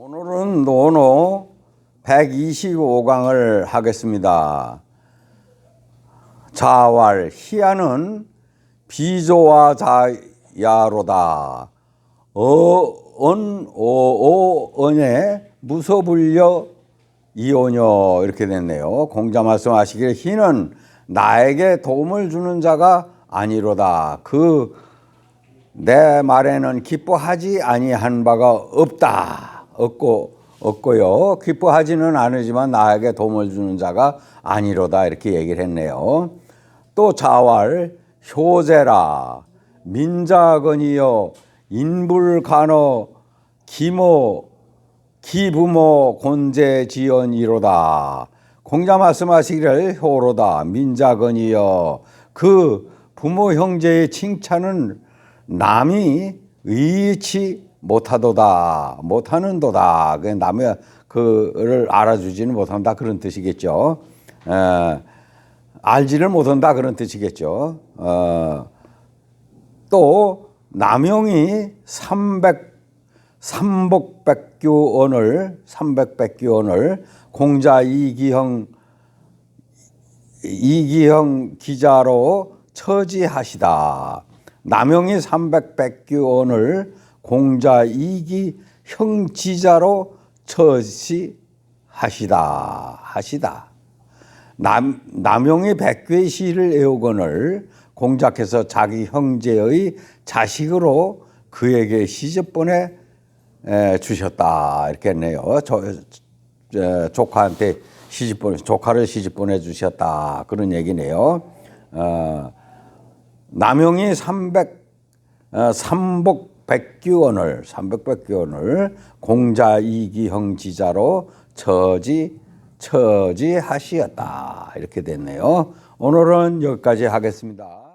오늘은 노노 125강을 하겠습니다. 자왈 희야는 비조와 자야로다. 어언 오오 언에 무서불려 이오녀 이렇게 됐네요. 공자 말씀하시기를 희는 나에게 도움을 주는 자가 아니로다. 그 내 말에는 기뻐하지 아니한 바가 없다. 없고 없고요. 기뻐하지는 않으지만 나에게 도움을 주는 자가 아니로다 이렇게 얘기를 했네요. 또 자왈 효제라 민자건이여 인불간어 기모 기부모 곤제지연이로다. 공자 말씀하시기를 효로다 민자건이여 그 부모 형제의 칭찬은 남이 의치 못하도다 못하는도다 그 남의 그를 알아주지는 못한다 그런 뜻이겠죠. 에, 알지를 못한다 그런 뜻이겠죠. 어, 또 남용이 300 삼복백규원을 삼백백규원을 공자 이기형 이기형 기자로 처지하시다. 남용이 삼백백규원을 공자 이기 형 지자로 처지하시다 하시다. 남, 남용이 백괴 시를 애우거늘 공자께서 자기 형제의 자식으로 그에게 시집 보내 에, 주셨다 이렇게 했네요. 저, 저, 조카한테 시집 보내 조카를 시집 보내 주셨다 그런 얘기네요. 어, 남용이 300 어, 삼복 백규원을 삼백백규원을 공자 이기형 지자로 처지 처지하시었다 이렇게 됐네요. 오늘은 여기까지 하겠습니다.